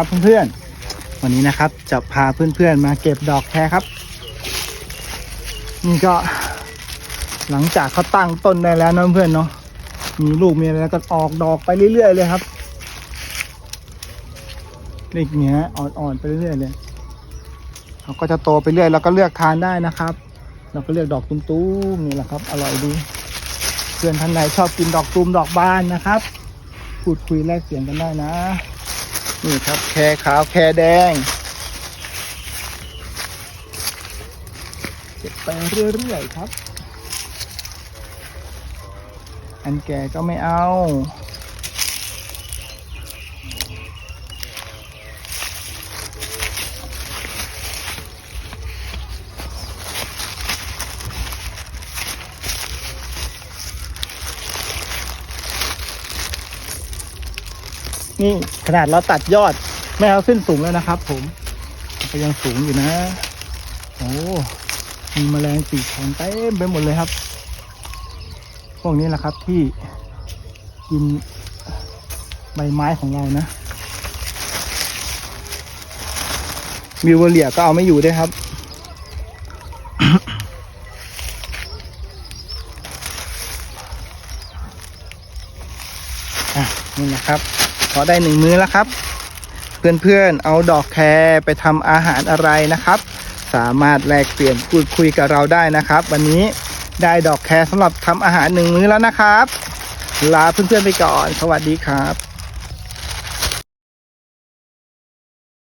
ครับเพื่อนๆ วันนี้นะครับจะพาเพื่อนๆมาเก็บดอกแครครับ นี่ก็หลังจากเขาตั้งต้นได้แล้วนะเพื่อนๆเนาะมีลูกมีอะไรก็ออกดอกไปเรื่อยๆเลยครับเล็กเนี้ยอ่อนๆไปเรื่อยๆเลยเขาก็จะโตไปเรื่อยแล้วก็เลือกทานได้นะครับ เราก็เลือกดอกตุ้มๆนี่แหละครับ อร่อยดี เพื่อนท่านไหนชอบกินดอกตูมดอกบานนะครับพูดคุยแลกเปลี่ยนกันได้นะ นี่ครับแครขาวแครแดง เก็บไปเรื่อยๆครับ อันแก่ก็ไม่เอา นี่ขนาดเราตัดยอดไม่เอาขึ้นสูงแล้วนะครับ ผมก็ยังสูงอยู่นะโอ้มีแมลงปีกแข็งเต็มไปหมดเลยครับ พวกนี้แหละครับที่กินใบไม้ของเรานะวิวเวเลียก็เอาไม่อยู่ด้วยครับ นี่นะครับ พอได้หนึ่งมื้อแล้วครับ เพื่อนๆเอาดอกแครไปทำอาหารอะไรนะครับ สามารถแลกเปลี่ยนพูดคุยกับเราได้นะครับ วันนี้ได้ดอกแครสำหรับทำอาหารหนึ่งมื้อแล้วนะครับ ลาเพื่อนๆไปก่อน สวัสดีครับ